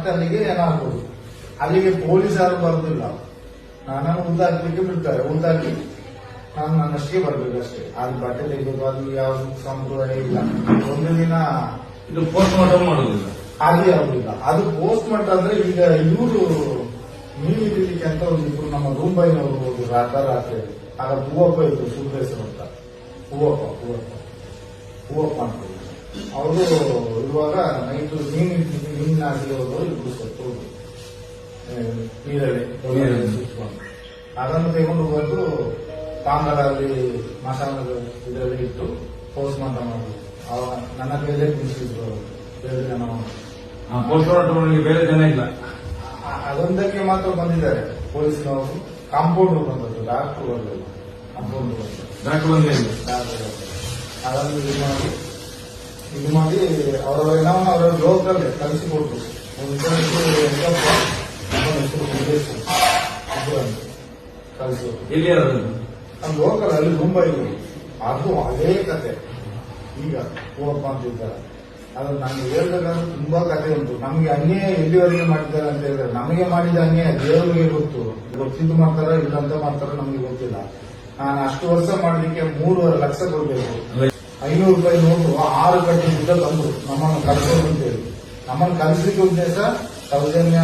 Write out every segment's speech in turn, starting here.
ಮತ್ತೆ ಅಲ್ಲಿಗೆ ಏನಾಗ್ಬೋದು ಅಲ್ಲಿಗೆ ಪೊಲೀಸ್ ಯಾರು ಬರುದಿಲ್ಲ. ನಾನು ಉದ್ದಾಕ್ಲಿಕ್ಕೆ ಬಿಡ್ತಾರೆ. ಉದ್ದಾಕಿ ನಾನು ನನ್ನಷ್ಟೇ ಬರ್ಬೇಕು ಅಷ್ಟೇ ಅದು ಬಟ್ಟೆ ತೆಗೆದು ಅದು ಯಾವ ಸಂಪ್ರದಾಯ ಇಲ್ಲ. ಒಂದು ದಿನ ಇದು ಪೋಸ್ಟ್ ಮಾರ್ಟಮ್ ಮಾಡೋದಿಲ್ಲ. ಅಲ್ಲಿ ಆಗುದಿಲ್ಲ. ಅದು ಪೋಸ್ಟ್ ಮಾರ್ಟಮ್ ಅಂದ್ರೆ ಈಗ ಇವರು ಮೀನು ಹಿಡಿಲಿಕ್ಕೆ ಅಂತ ಒಂದು ಇಬ್ರು ನಮ್ಮ ರೂಂಬೈನವರು ಹೋದ್ರು ರಾತ್ರಿ ರಾತ್ರಿ. ಆಗ ಹೂವಪ್ಪ ಇದ್ರು ಸುರೇಶ್ವರ ಅಂತ. ಹೂವಪ್ಪ ಹೂವಪ್ಪ. ಹೂವಪ್ಪ ಅಂತ. ಅವರು ಇರುವಾಗ ನೈಟ್ ಮೀನು ಮೀನಿನ ಹಾಕಿ ಹೋದವರು ಇಬ್ರು ಸತ್ತು ನೀರಲ್ಲಿ. ಅದನ್ನು ತೆಗೆದು ಬಂದು ತಾಮ್ರದಲ್ಲಿ ಮಸಾಲದ ಇದರಲ್ಲಿ ಇಟ್ಟು ಮಾತ್ರ ಮಾಡಿದ್ರು. ಅವ ನನ್ನ ಕೈಲೇ ಕುಣಿಸಿದ್ರು. ಎರಡು ಜನ ಪೋಸ್ಟ್ಮಾರ್ಟಮ್ ಬೇರೆ ಜನ ಇಲ್ಲ. ಅದೊಂದಕ್ಕೆ ಮಾತ್ರ ಬಂದಿದ್ದಾರೆ. ಪೊಲೀಸ್ನವರು ಕಾಂಪೌಂಡ್ ಬಂದದ್ದು ಡಾಕ್ಟರ್ ಬರಲಿಲ್ಲ ಕಾಂಪೌಂಡ್ ಬಂದು ಡಾಕ್ಟರ್ ಒಂದೇ ಇಲ್ಲ ಡಾಕ್ಟರ್ ಅದನ್ನು ಇದು ಮಾಡಿ ಇದು ಮಾಡಿ ಅವರ ನಾವು ಅವರ ಲೋಕಲ್ ಎಲ್ಲಿ ಅದು ನಮ್ಮ ಲೋಕಲ್ ಅಲ್ಲಿ ಮುಂಬೈ ಅದು ಅದೇ ಕತೆ. ಈಗ ಹೋಗಪ್ಪ ಅಂತ ಇದ್ದಾರೆ. ಅದು ನಾನು ಹೇಳ್ಬೇಕಂದ್ರೆ ತುಂಬಾ ಕತೆ ಉಂಟು. ನಮ್ಗೆ ಅನ್ಯಾಯ ಎಲ್ಲಿವರೆಗೆ ಮಾಡಿದ್ದಾರೆ ಅಂತ ಹೇಳಿದ್ರೆ ನಮಗೆ ಮಾಡಿದ ಅನ್ಯಾಯ ದೇವರಿಗೆ ಗೊತ್ತು. ಗೊತ್ತಿದ್ದು ಮಾಡ್ತಾರ ಇಲ್ಲ ಅಂತ ಮಾಡ್ತಾರ ನಮ್ಗೆ ಗೊತ್ತಿಲ್ಲ. ನಾನು ಅಷ್ಟು ವರ್ಷ ಮಾಡಲಿಕ್ಕೆ ಮೂರುವರೆ ಲಕ್ಷ ಕೊಡ್ಬೇಕು. ಐನೂರು ರೂಪಾಯಿ ನೋಟು ಆರು ಗಂಟೆ ತಂದು ನಮ್ಮನ್ನು ಕಳಿಸೋದು ಅಂತೇಳಿ ನಮ್ಮನ್ನು ಕಲಿಸಲಿಕ್ಕೆ ಉದ್ದೇಶ ಸೌಜನ್ಯ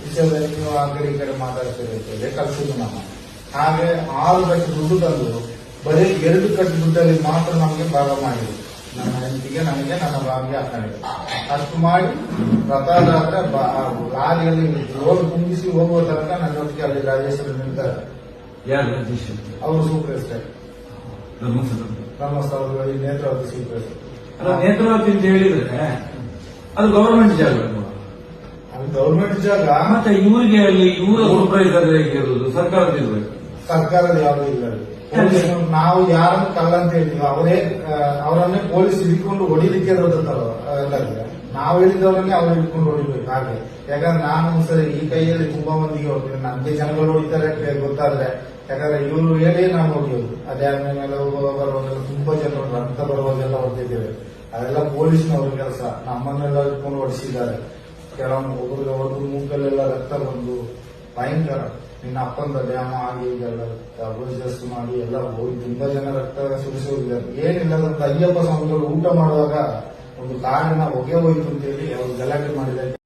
ವಿಷಯದಲ್ಲಿ ನೀವು ಆ ಕಡೆ ಈ ಕಡೆ ಮಾತಾಡ್ತೀರಿ ಅಂತೇಳಿ ನಮ್ಮ. ಹಾಗೆ ಆರು ಕಟ್ಟು ದುಡ್ಡು ತಂದು ಬರೀ ಎರಡು ಕಟ್ಟು ದುಡ್ಡಲ್ಲಿ ಮಾತ್ರ ನಮಗೆ ಭಾಗ ಮಾಡಿದ್ರು ನನ್ನ ಹೆಂಡತಿಗೆ ನನಗೆ ನನ್ನ ಬಾವಿಗೆ ಹಾಕೊಂಡಿದೆ ಅಷ್ಟು ಮಾಡಿ ರಥಯಾತ್ರೆ ಲಾರಿಯಲ್ಲಿ ರೋಡ್ ತುಂಬಿಸಿ ಹೋಗುವ ತನಕ ನನ್ನೊಟ್ಟಿಗೆ ಅಲ್ಲಿ ರಾಜೇಶ್ವರ ನಿಲ್ತಾರೆ ಅವರು ಸೂಪರ್ ಧರ್ಮಸ್ಥಳ ಧರ್ಮಸ್ಥಳದಲ್ಲಿ ನೇತ್ರಾವತಿ ಸಿಗ್ತದೆ ಅಲ್ಲ ನೇತ್ರಾವತಿ ಅಂತ ಹೇಳಿದ್ರೆ ಅದು ಗವರ್ಮೆಂಟ್ ಜಾಗ? ಅದು ಗವರ್ಮೆಂಟ್ ಜಾಗ. ಮತ್ತೆ ಇವರಿಗೆ ಅಲ್ಲಿ ಇವರ ಸೂಪರ್ವೈಸರ್ ಇರೋದು ಸರ್ಕಾರದ ಇರಬೇಕು ಸರ್ಕಾರದ ಯಾವುದೂ ಇಲ್ಲ ನಾವು ಯಾರನ್ನು ಕಲ್ಲ ಅಂತ ಹೇಳ್ತೀವಿ ಅವರೇ ಅವರನ್ನೇ ಪೊಲೀಸ್ ಇಟ್ಕೊಂಡು ಹೊಡಿಲಿಕ್ಕೆ ಇರೋದಂತಾರೆ ನಾವು ಹೇಳಿದವರನ್ನೇ ಅವ್ರು ಹಿಡ್ಕೊಂಡು ಹೊಡಿಬೇಕು ಹಾಗೆ. ಯಾಕಂದ್ರೆ ನಾನು ಸರಿ ಈ ಕೈಯಲ್ಲಿ ತುಂಬಾ ಮಂದಿಗೆ ಹೋಗ್ತೀನಿ. ನಮ್ಗೆ ಜನಗಳು ಹೊಡಿತಾರೆ ಗೊತ್ತಾದ್ರೆ ಯಾಕಂದ್ರೆ ಇವರು ಹೇಳಿ ನಾವು ಹೊಡಿಯೋದು ಅದೇ ಮೇಲೆ ಬರುವಾಗೆಲ್ಲ ತುಂಬಾ ಜನ ರಕ್ತ ಬರುವಾಗೆಲ್ಲ ಹೊಡೆದಿದ್ದೇವೆ ಅದೆಲ್ಲ ಪೊಲೀಸ್ನವ್ರ ಕೆಲಸ. ನಮ್ಮನ್ನೆಲ್ಲ ಇಟ್ಕೊಂಡು ಹೊಡಿಸಿದ್ದಾರೆ. ಕೆಲವೊಂದು ಒಬ್ಬರಿಗೆ ಒಬ್ಬರು ರಕ್ತ ಬಂದು ಭಯಂಕರ. ನಿನ್ನ ಅಪ್ಪಂದ ಡ್ಯಾಮ ಆಗಿ ಎಲ್ಲ ಅಡ್ವೈಸರ್ಸ್ ಮಾಡಿ ಎಲ್ಲ ಹೋಗಿ ತುಂಬಾ ಜನ ರಕ್ತ ಸುರಿಸಿ ಹೋಗಿದ್ದಾರೆ. ಏನಿಲ್ಲ ಅಯ್ಯಪ್ಪ ಸ್ವಾಮಿಗಳು ಊಟ ಮಾಡುವಾಗ ಒಂದು ಕಾರಿನ ಹೊಗೆ ಹೋಯ್ತು ಅಂತೇಳಿ ಅವ್ರು ಗಲಾಟೆ ಮಾಡಿದ್ದಾರೆ.